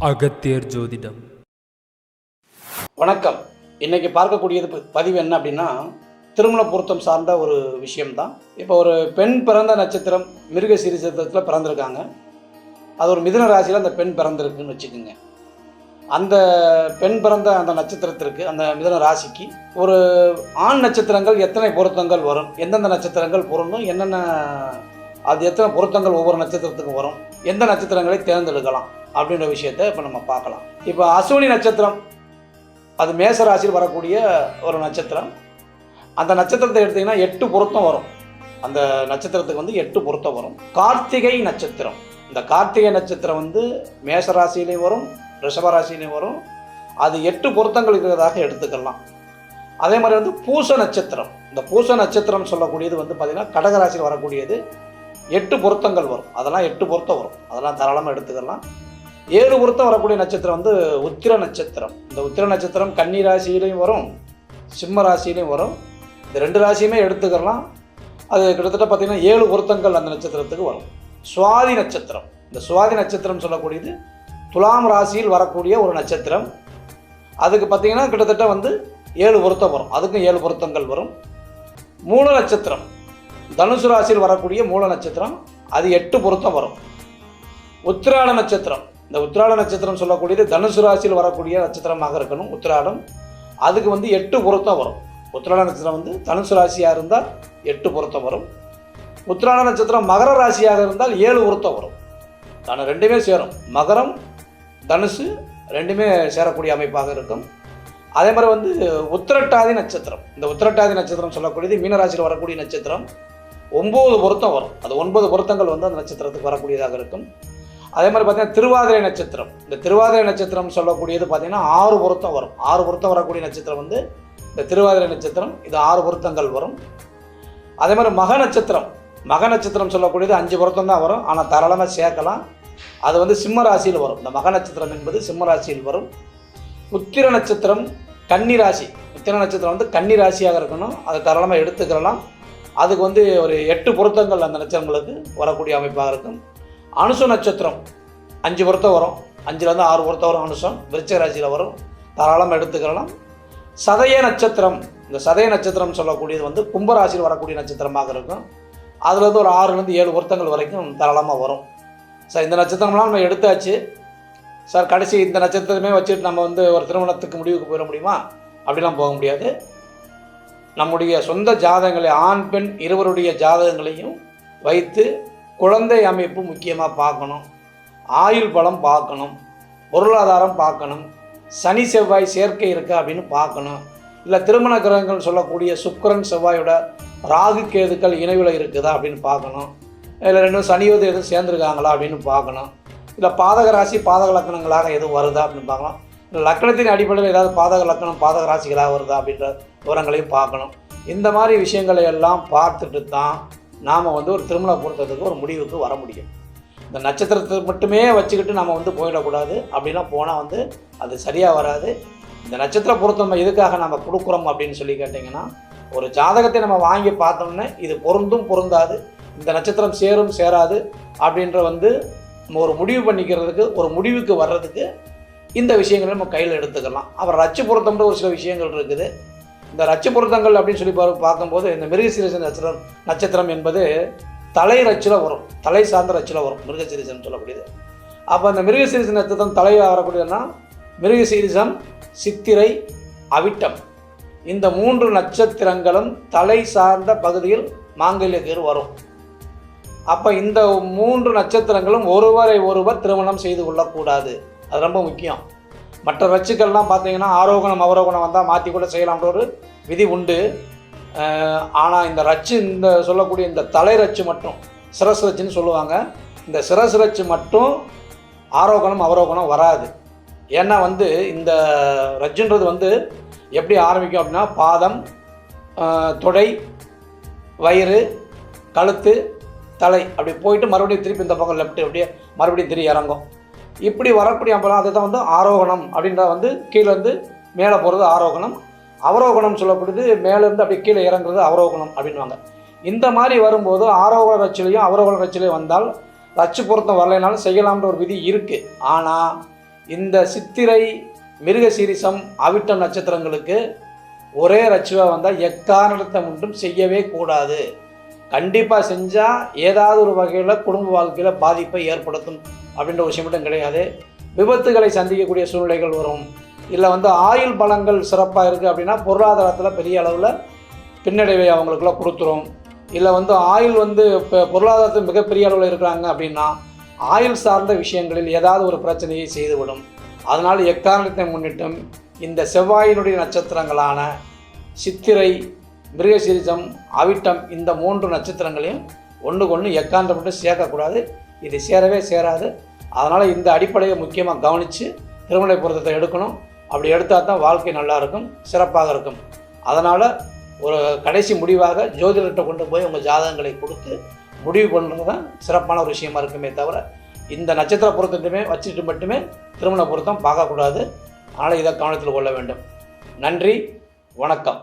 அகத்தியர் ஜோதிடம். வணக்கம். இன்னைக்கு பார்க்கக்கூடியது ப- பதிவு என்ன அப்படின்னா திருமண பொருத்தம் சார்ந்த ஒரு விஷயம்தான். இப்போ ஒரு பெண் பிறந்த நட்சத்திரம் மிருக சிறுசத்தில் பிறந்திருக்காங்க. அது ஒரு மிதுன ராசியில் அந்த பெண் பிறந்திருக்குன்னு வச்சுக்கோங்க. அந்த பெண் பிறந்த அந்த நட்சத்திரத்திற்கு அந்த மிதன ராசிக்கு ஒரு ஆண் நட்சத்திரங்கள் எத்தனை பொருத்தங்கள் வரும்? எந்தெந்த நட்சத்திரங்கள் பொருந்தும்? என்னென்ன அது எத்தனை பொருத்தங்கள் ஒவ்வொரு நட்சத்திரத்துக்கும் வரும்? எந்த நட்சத்திரங்களை தேர்ந்தெடுக்கலாம்? அப்படின்ற விஷயத்த இப்போ நம்ம பார்க்கலாம். இப்போ அஸ்வினி நட்சத்திரம் அது மேச ராசியில் வரக்கூடிய ஒரு நட்சத்திரம். அந்த நட்சத்திரத்தை எடுத்தீங்கன்னா எட்டு பொருத்தம் வரும். அந்த நட்சத்திரத்துக்கு வந்து எட்டு பொருத்தம் வரும். கார்த்திகை நட்சத்திரம். இந்த கார்த்திகை நட்சத்திரம் வந்து மேச ராசியிலையும் வரும் ரிஷப ராசியிலையும் வரும். அது எட்டு பொருத்தங்கள் இருக்கிறதாக எடுத்துக்கலாம். அதே மாதிரி வந்து பூச நட்சத்திரம். இந்த பூச நட்சத்திரம் சொல்லக்கூடியது வந்து பார்த்திங்கன்னா கடகராசியில் வரக்கூடியது எட்டு பொருத்தங்கள் வரும். அதெல்லாம் எட்டு பொருத்தம் வரும். அதெல்லாம் தாராளமாக எடுத்துக்கலாம். ஏழு பொருத்தம் வரக்கூடிய நட்சத்திரம் வந்து உத்திர நட்சத்திரம். இந்த உத்திர நட்சத்திரம் கன்னி ராசியிலையும் வரும் சிம்ம ராசியிலையும் வரும். இந்த ரெண்டு ராசியுமே எடுத்துக்கலாம். அது கிட்டத்தட்ட பார்த்திங்கன்னா ஏழு பொருத்தங்கள் அந்த நட்சத்திரத்துக்கு வரும். சுவாதி நட்சத்திரம். இந்த சுவாதி நட்சத்திரம் சொல்லக்கூடியது துலாம் ராசியில் வரக்கூடிய ஒரு நட்சத்திரம். அதுக்கு பார்த்திங்கன்னா கிட்டத்தட்ட வந்து ஏழு பொருத்தம் வரும். அதுக்கும் ஏழு பொருத்தங்கள் வரும். மூல நட்சத்திரம். தனுசு ராசியில் வரக்கூடிய மூல நட்சத்திரம். அது எட்டு பொருத்தம் வரும். உத்திராட நட்சத்திரம். இந்த உத்திராட நட்சத்திரம் சொல்லக்கூடியது தனுசு ராசியில் வரக்கூடிய நட்சத்திரமாக இருக்கணும் உத்திராடம். அதுக்கு வந்து எட்டு பொருத்தம் வரும். உத்திராட நட்சத்திரம் வந்து தனுசு ராசியாக இருந்தால் எட்டு பொருத்தம் வரும். உத்திராட நட்சத்திரம் மகர ராசியாக இருந்தால் ஏழு பொருத்தம் வரும். ஆனால் ரெண்டுமே சேரும். மகரம் தனுசு ரெண்டுமே சேரக்கூடிய அமைப்பாக இருக்கும். அதே மாதிரி வந்து உத்திரட்டாதி நட்சத்திரம். இந்த உத்திரட்டாதி நட்சத்திரம் சொல்லக்கூடியது மீனராசியில் வரக்கூடிய நட்சத்திரம். ஒம்பது பொருத்தம் வரும். அது ஒன்பது பொருத்தங்கள் வந்து அந்த நட்சத்திரத்துக்கு வரக்கூடியதாக இருக்கும். அதே மாதிரி பார்த்தீங்கன்னா திருவாதிரை நட்சத்திரம். இந்த திருவாதிரை நட்சத்திரம் சொல்லக்கூடியது பார்த்தீங்கன்னா ஆறு பொருத்தம் வரும். ஆறு பொருத்தம் வரக்கூடிய நட்சத்திரம் வந்து இந்த திருவாதிரை நட்சத்திரம். இது ஆறு பொருத்தங்கள் வரும். அதே மாதிரி மக நட்சத்திரம். மக நட்சத்திரம் சொல்லக்கூடியது அஞ்சு பொருத்தம் தான் வரும். ஆனால் தாராளமாக சேர்க்கலாம். அது வந்து சிம்ம ராசியில் வரும். இந்த மக நட்சத்திரம் என்பது சிம்ம ராசியில் வரும். உத்திர நட்சத்திரம் கன்னி ராசி. உத்திர நட்சத்திரம் வந்து கன்னி ராசியாக இருக்கணும். அதை தாராளமாக எடுத்துக்கலாம். அதுக்கு வந்து ஒரு எட்டு பொருத்தங்கள் அந்த நட்சத்திரங்களுக்கு வரக்கூடிய அமைப்பாக இருக்கும். அனுச நட்சத்திரம். அஞ்சு பொருத்தம் வரும். அஞ்சுலேருந்து ஆறு பொருத்தம் வரும் அனுசம். விருச்ச ராசியில் வரும். தாராளமாக எடுத்துக்கலாம். சதய நட்சத்திரம். இந்த சதய நட்சத்திரம் சொல்லக்கூடியது வந்து கும்பராசியில் வரக்கூடிய நட்சத்திரமாக இருக்கும். அதுலேருந்து ஒரு ஆறுலேருந்து ஏழு பொருத்தங்கள் வரைக்கும் தாராளமாக வரும். சார் இந்த நட்சத்திரம்லாம் நம்ம எடுத்தாச்சு. சார் கடைசி இந்த நட்சத்திரமே வச்சுட்டு நம்ம வந்து ஒரு திருமணத்துக்கு முடிவுக்கு போயிட முடியுமா? அப்படிலாம் போக முடியாது. நம்முடைய சொந்த ஜாதகங்களை ஆண் பெண் இருவருடைய ஜாதகங்களையும் வைத்து குழந்தை அமைப்பு முக்கியமாக பார்க்கணும். ஆயுள் பலம் பார்க்கணும். பொருளாதாரம் பார்க்கணும். சனி செவ்வாய் சேர்க்கை இருக்கா அப்படின்னு பார்க்கணும். இல்லை திருமண கிரகங்கள் சொல்லக்கூடிய சுக்கரன் செவ்வாயோட ராகு கேதுக்கள் இணைவில் இருக்குதா அப்படின்னு பார்க்கணும். இல்லை ரெண்டும் சனியோது எதுவும் சேர்ந்துருக்காங்களா அப்படின்னு பார்க்கணும். இல்லை பாதக ராசி பாதக லக்கணங்களாக எதுவும் வருதா அப்படின்னு பார்க்கலாம். இல்லை லக்கணத்தின் அடிப்படையில் ஏதாவது பாதக லக்கணம் பாதக ராசிகளாக வருதா அப்படின்ற விவரங்களையும் பார்க்கணும். இந்த மாதிரி விஷயங்களை எல்லாம் பார்த்துட்டு தான் நாம் வந்து ஒரு திருமண பொருத்தத்துக்கு ஒரு முடிவுக்கு வர முடியும். இந்த நட்சத்திரத்தை மட்டுமே வச்சுக்கிட்டு நம்ம வந்து போயிடக்கூடாது. அப்படின்னா போனால் வந்து அது சரியாக வராது. இந்த நட்சத்திர பொருத்தம் நம்ம எதுக்காக நம்ம கொடுக்குறோம் அப்படின்னு சொல்லி கேட்டிங்கன்னா ஒரு ஜாதகத்தை நம்ம வாங்கி பார்த்தோம்னா இது பொருந்தும் பொருந்தாது. இந்த நட்சத்திரம் சேரும் சேராது அப்படின்ற வந்து நம்ம ஒரு முடிவு பண்ணிக்கிறதுக்கு ஒரு முடிவுக்கு வர்றதுக்கு இந்த விஷயங்களை நம்ம கையில் எடுத்துக்கலாம். அப்புறம் ரச்சு பொருத்தம்ன்ற ஒரு சில விஷயங்கள் இருக்குது. இந்த ரச்சு பொருத்தங்கள் அப்படின்னு சொல்லி பார்க்கும்போது இந்த மிருகசீரிச நட்சத்திரம் நட்சத்திரம் என்பது தலை ரச்சில் வரும். தலை சார்ந்த ரச்சில் வரும். மிருகசீரிசம் சொல்லக்கூடியது. அப்போ அந்த மிருகசீரிச நட்சத்திரம் தலையாக வரக்கூடியதுன்னா மிருகசீரிசம் சித்திரை அவிட்டம். இந்த மூன்று நட்சத்திரங்களும் தலை சார்ந்த பகுதியில் மாங்கல்யக்கீர் வரும். அப்போ இந்த மூன்று நட்சத்திரங்களும் ஒருவரை ஒருவர் திருமணம் செய்து கொள்ளக்கூடாது. அது ரொம்ப முக்கியம். மற்ற ரச்சுக்கள்லாம் பார்த்தீங்கன்னா ஆரோகணம் அவரோகணம் வந்தால் மாற்றி கூட செய்யலாம்ன்ற ஒரு விதி உண்டு. ஆனால் இந்த ரச்சு இந்த சொல்லக்கூடிய இந்த தலை ரச்சு மட்டும் சிரஸ் ரச்சுன்னு சொல்லுவாங்க. இந்த சிரசு ரச்சு மட்டும் ஆரோகணம் அவரோகணம் வராது. ஏன்னா வந்து இந்த ரஜ்ஜுன்றது வந்து எப்படி ஆரம்பிக்கும் அப்படின்னா பாதம் தொடை வயிறு கழுத்து தலை அப்படி போயிட்டு மறுபடியும் திருப்பி இந்த பக்கம் லெஃப்ட் அப்படியே மறுபடியும் திரும்பி இறங்கும். இப்படி வரக்கூடிய அப்போலாம் அதுதான் வந்து ஆரோகணம் அப்படின்ற வந்து கீழே வந்து மேலே போகிறது ஆரோகணம். அவரோகணம் சொல்லப்படுது மேலேருந்து அப்படி கீழே இறங்குறது அவரோகணம் அப்படின்வாங்க இந்த மாதிரி வரும்போது ஆரோகண ரச்சிலையும் அவரோகண ரச்சிலையும் வந்தால் ரச்சு பொருத்தம் வரலைனாலும் செய்யலாம்ன்ற ஒரு விதி இருக்குது ஆனால் இந்த சித்திரை மிருக சீரிசம் அவிட்டம் நட்சத்திரங்களுக்கு ஒரே ரச்சுவாக வந்தால் எக்காரணத்தை மட்டும் செய்யவே கூடாது. கண்டிப்பாக செஞ்சால் ஏதாவது ஒரு வகையில் குடும்ப வாழ்க்கையில் பாதிப்பை ஏற்படுத்தும். அப்படின்ற விஷயம் மட்டும் கிடையாது. விபத்துகளை சந்திக்கக்கூடிய சூழ்நிலைகள் வரும். இல்லை வந்து ஆயுள் பலங்கள் சிறப்பாக இருக்குது அப்படின்னா பொருளாதாரத்தில் பெரிய அளவில் பின்னடைவை அவங்களுக்குள்ள கொடுத்துரும். இல்லை வந்து ஆயுள் வந்து இப்போ பொருளாதாரத்தில் மிகப்பெரிய அளவில் இருக்கிறாங்க அப்படின்னா ஆயுள் சார்ந்த விஷயங்களில் ஏதாவது ஒரு பிரச்சனையை செய்துவிடும். அதனால் எக்காரணத்தை முன்னிட்டும் இந்த செவ்வாயினுடைய நட்சத்திரங்களான சித்திரை மிருகசீரிசம் அவிட்டம் இந்த மூன்று நட்சத்திரங்களையும் ஒன்றுக்கு ஒன்று எக்காரணம் மட்டும் சேர்க்கக்கூடாது. இது சேரவே சேராது. அதனால் இந்த அடிப்படையை முக்கியமாக கவனித்து திருமலை பொருத்தத்தை எடுக்கணும். அப்படி எடுத்தால் தான் வாழ்க்கை நல்லா இருக்கும் சிறப்பாக இருக்கும். அதனால் ஒரு கடைசி முடிவாக ஜோதிடர்கிட்ட கொண்டு போய் உங்கள் ஜாதகங்களை கொடுத்து முடிவு பண்ணுறது தான் சிறப்பான ஒரு விஷயமா இருக்குமே தவிர இந்த நட்சத்திர பொருத்தத்தையுமே வச்சுட்டு மட்டுமே திருமண பொருத்தம் பார்க்கக்கூடாது. அதனால் இதை கவனத்தில் கொள்ள வேண்டும். நன்றி வணக்கம்.